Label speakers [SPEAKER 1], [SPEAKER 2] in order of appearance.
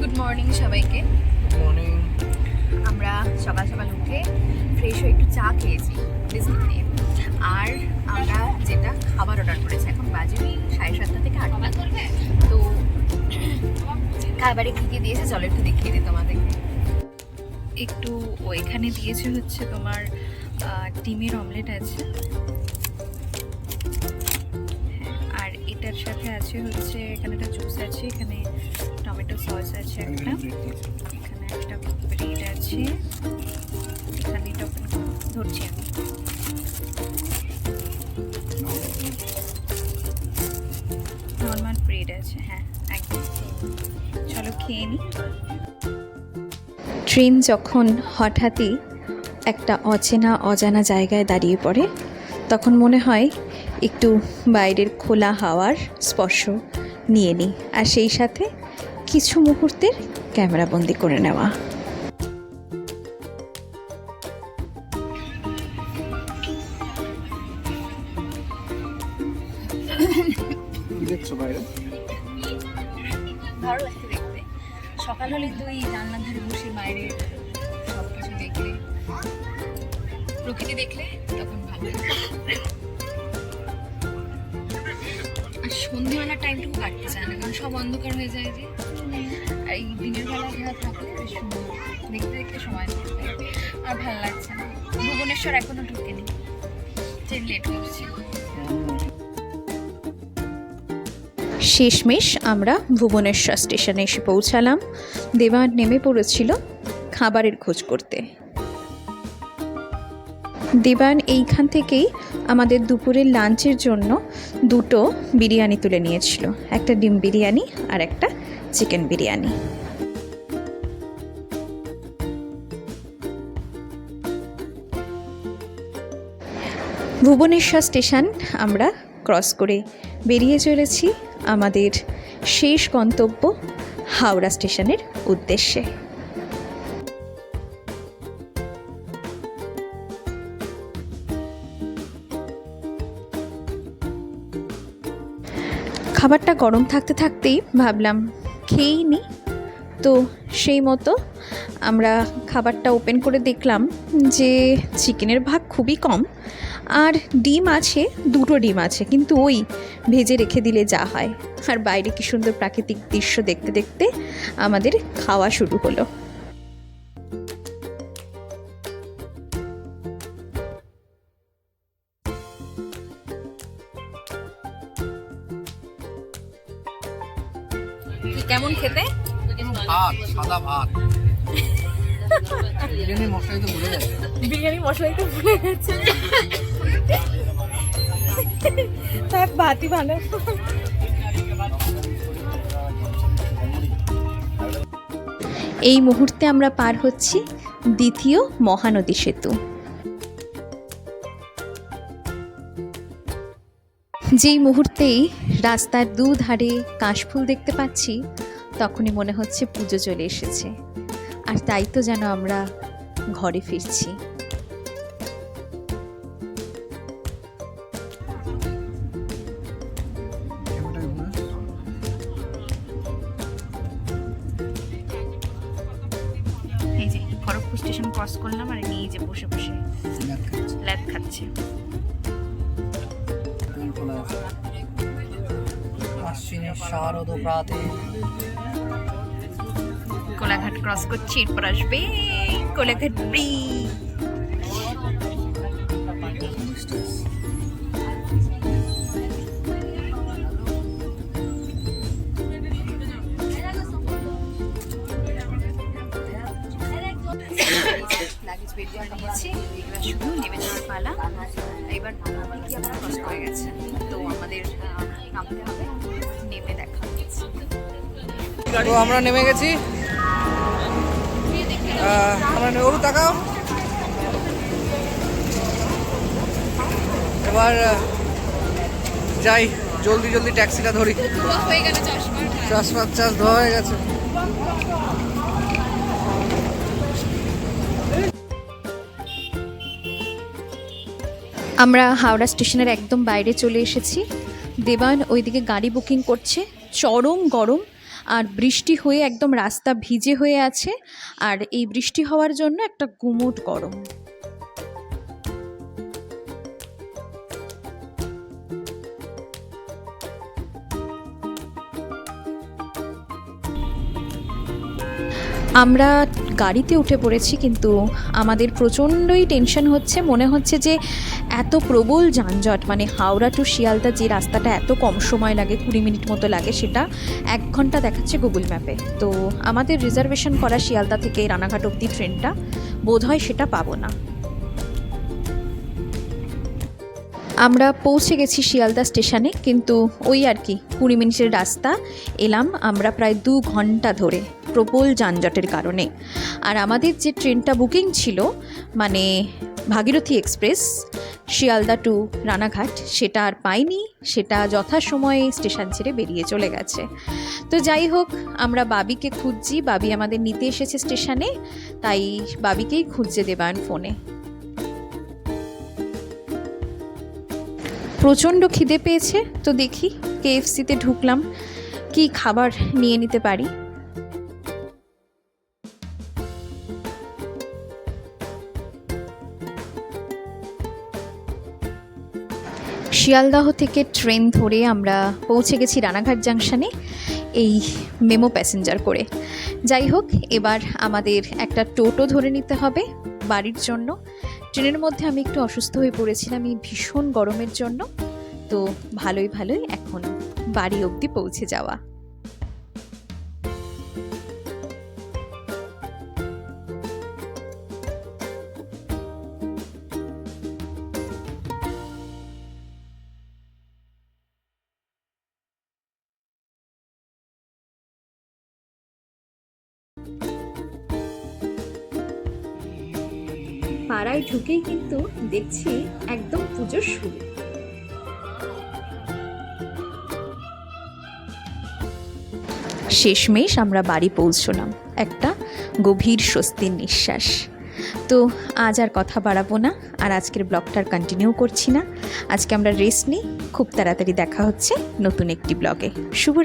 [SPEAKER 1] Good morning সবাইকে।
[SPEAKER 2] Morning
[SPEAKER 1] আমরা সকাল সকাল উঠে ফ্রেশ হয়ে একটু চা খেয়েছি বিস্কুট দিয়ে আর আমরা যেটা খাবার অর্ডার করেছি এখন বাজে ওই সাড়ে সাতটা থেকে আটটা। তো খাবারে কী কী দিয়েছে চলো একটু দেখিয়ে দিই তোমাদেরকে। একটু ওইখানে দিয়েছে হচ্ছে তোমার ডিমের অমলেট আছে। এটার সাথে আছে হচ্ছে এখানে একটা জুস আছে, এখানে টমেটো সস আছে একটা। এখানে একটা ব্রেড আছে। এখানে এটা ধরছি আমি। নর্মাল ব্রেড আছে হ্যাঁ একদম। চলো খেয়ে নিই ট্রেন যখন হঠাৎই একটা অচেনা, অজানা জায়গায় দাঁড়িয়ে পড়ে, তখন মনে হয় একটু বাইরের খোলা হাওয়ার স্পর্শ নিয়ে নিই। আর সেই সাথে কিছু মুহূর্তের ক্যামেরাবন্দি করে নেওয়া।
[SPEAKER 2] কি দেখছ বাইরে?
[SPEAKER 1] ভালো লাগছে দেখতে। সকাল হলে তো এই জানলার ধারে বসে বাইরে সব কিছু দেখলে প্রকৃতি দেখলে তখন ভালো লাগে। সন্ধ্যেবেলার টাইমটুকু কাটতে চায় না, কারণ সব অন্ধকার হয়ে যায় যে। এই দিনের বেলা দেখতে দেখতে সময় আর ভালো লাগছে না। ভুবনেশ্বর এখনও ঢুকেনি। ট্রেন লেট করছে। শেষমেশ আমরা ভুবনেশ্বর স্টেশনে এসে পৌঁছালাম। দেবান নেমে পড়েছিল খাবারের খোঁজ করতে। দেবান এইখান থেকেই আমাদের দুপুরের লাঞ্চের জন্য দুটো বিরিয়ানি তুলে নিয়েছিল। একটা ডিম বিরিয়ানি আর একটা চিকেন বিরিয়ানি। ভুবনেশ্বর স্টেশন আমরা ক্রস করে বেরিয়ে চলেছি আমাদের শেষ গন্তব্য হাওড়া স্টেশনের উদ্দেশ্যে। খাবারটা গরম থাকতে থাকতেই ভাবলাম, খেয়েই নি। তো সেই মতো আমরা খাবারটা ওপেন করে দেখলাম যে চিকেনের ভাগ খুবই কম আর ডিম আছে, দুটো ডিম আছে, কিন্তু ওই ভেজে রেখে দিলে যা হয়। আর বাইরে কি সুন্দর প্রাকৃতিক দৃশ্য দেখতে দেখতে আমাদের খাওয়া শুরু হলো। কেমন খেতে?
[SPEAKER 2] ভাত সাদা ভাত। বিরিয়ানি মশলাই তো ভুলে যাচ্ছে
[SPEAKER 1] বিরিয়ানি মশলাই তো ভুলে গেছে। থাক ভাতই ভালো এই মুহূর্তে আমরা পার হচ্ছি দ্বিতীয় মহানদী সেতু। যেই মুহূর্তেই রাস্তার দুধারে কাশফুল দেখতে পাচ্ছি তখনই মনে হচ্ছে পুজো চলে এসেছে। আর তাই তো যেন আমরা ঘরে ফিরছি। এই যে খড়গপুর স্টেশন ক্রস করলাম আর নিয়ে যে বসে বসে ল্যাদ খাচ্ছে।
[SPEAKER 2] আশ্বিনের শারদ প্রাতে
[SPEAKER 1] কোলাঘাট ক্রস করছি, এরপর আসবে কোলাঘাট ব্রিজ এবার কি আমরা ক্রস করে গেছে। তো আমাদের নামতে হবে।
[SPEAKER 2] তো আমরা নেমে গেছি। ওরু তাকাও। এবার যাই, জলদি জলদি ট্যাক্সিটা ধরি।
[SPEAKER 1] গেল চশমা
[SPEAKER 2] চাষ চাষ ধোয়া হয়ে গেছে।
[SPEAKER 1] আমরা হাওড়া স্টেশনের একদম বাইরে চলে এসেছি। দেবান ওইদিকে গাড়ি বুকিং করছে। চরম গরম। আর বৃষ্টি হয়ে একদম রাস্তা ভিজে হয়ে আছে। আর এই বৃষ্টি হওয়ার জন্য একটা গুমোট গরম। আমরা গাড়িতে উঠে পড়েছি, কিন্তু আমাদের প্রচণ্ডই টেনশন হচ্ছে। মনে হচ্ছে যে এত প্রবল যানজট মানে হাওড়া টু শিয়ালদা যে রাস্তাটা এত কম সময় লাগে, কুড়ি মিনিট মতো লাগে সেটা, এক ঘণ্টা দেখাচ্ছে গুগল ম্যাপে তো আমাদের রিজার্ভেশন করা শিয়ালদা থেকে রানাঘাট অবধি ট্রেনটা বোধহয় সেটা পাবো না। আমরা পৌঁছে গেছি শিয়ালদা স্টেশনে কিন্তু ওই আর কি, কুড়ি মিনিটের রাস্তা, এলাম আমরা প্রায় দু ঘণ্টা ধরে। প্রবল যানজটের কারণে। আর আমাদের যে ট্রেনটা বুকিং ছিল মানে ভাগীরথী এক্সপ্রেস, শিয়ালদা টু রানাঘাট, সেটা আর পাইনি, সেটা যথাসময়ে স্টেশন ছেড়ে বেরিয়ে চলে গেছে। তো যাই হোক, আমরা বাবিকে খুঁজছি, বাবি আমাদের নিতে এসেছে স্টেশনে, তাই বাবিকেই খুঁজছে দেবায়ন ফোনে। প্রচণ্ড খিদে পেয়েছে, তো দেখি কেএফসিতে ঢুকলাম, কি খাবার নিয়ে নিতে পারি? শিয়ালদাহ থেকে ট্রেন ধরে আমরা পৌঁছে গেছি রানাঘাট জাংশনে, এই মেমো প্যাসেঞ্জার করে। যাই হোক, এবার আমাদের একটা টোটো ধরে নিতে হবে বাড়ির জন্য। ট্রেনের মধ্যে আমি একটু অসুস্থ হয়ে পড়েছিলাম, এই ভীষণ গরমের জন্য। তো ভালোই ভালোই এখন বাড়ি অবধি পৌঁছে যাওয়া। পাড়ায় ঢুকেই কিন্তু দেখছি একদম পুজোর শুরু। শেষমেশ আমরা বাড়ি পৌঁছলাম। একটা গভীর স্বস্তির নিঃশ্বাস। তো আজ আর কথা বাড়াবো না, আর আজকের ব্লগটার কন্টিনিউ করছি না। আজকে আমরা রেস্ট নিই। খুব তাড়াতাড়ি দেখা হচ্ছে নতুন একটি ব্লগে। শুভ